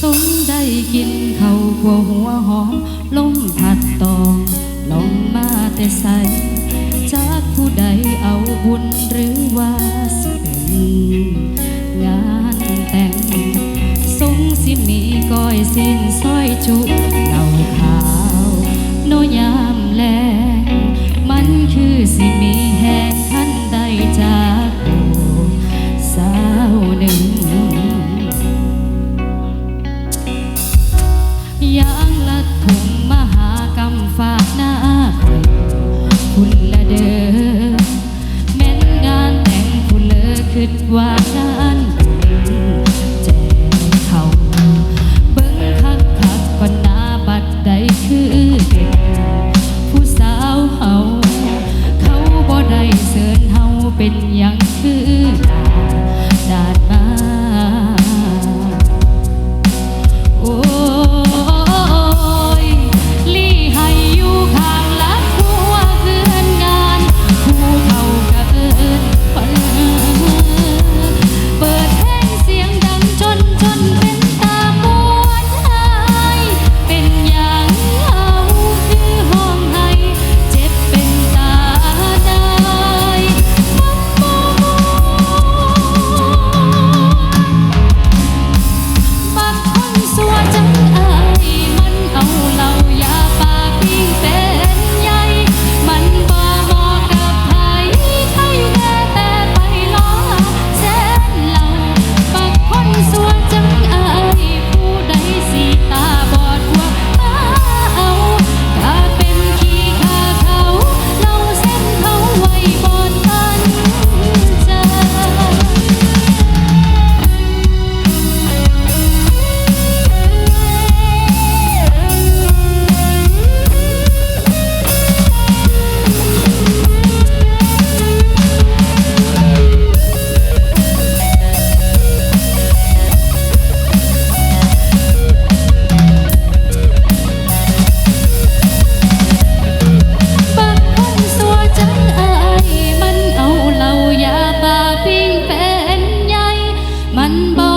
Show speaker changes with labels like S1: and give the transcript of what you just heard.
S1: สมได้กินเขาขัวหัวหอมลมผัดตองลองมาแต่ใสจากผู้ใดเอาบุญหรือว่าสิเป็นงานแต่งสงสิมีก้อยสิ้นสร้อยจุเหล่าขาวโนยามางละถุงมหากรรมฝากหน้าใครคุณละเด้อแม่นงานแต่งคุณเลอคิดว่างานแจกเขาเบิ่งคักคักก่อนหน้าบัดใดคือเด็กผู้สาวเฮาเขาบ่ได้เสิร์นเฮาเป็นหยังคือ ล้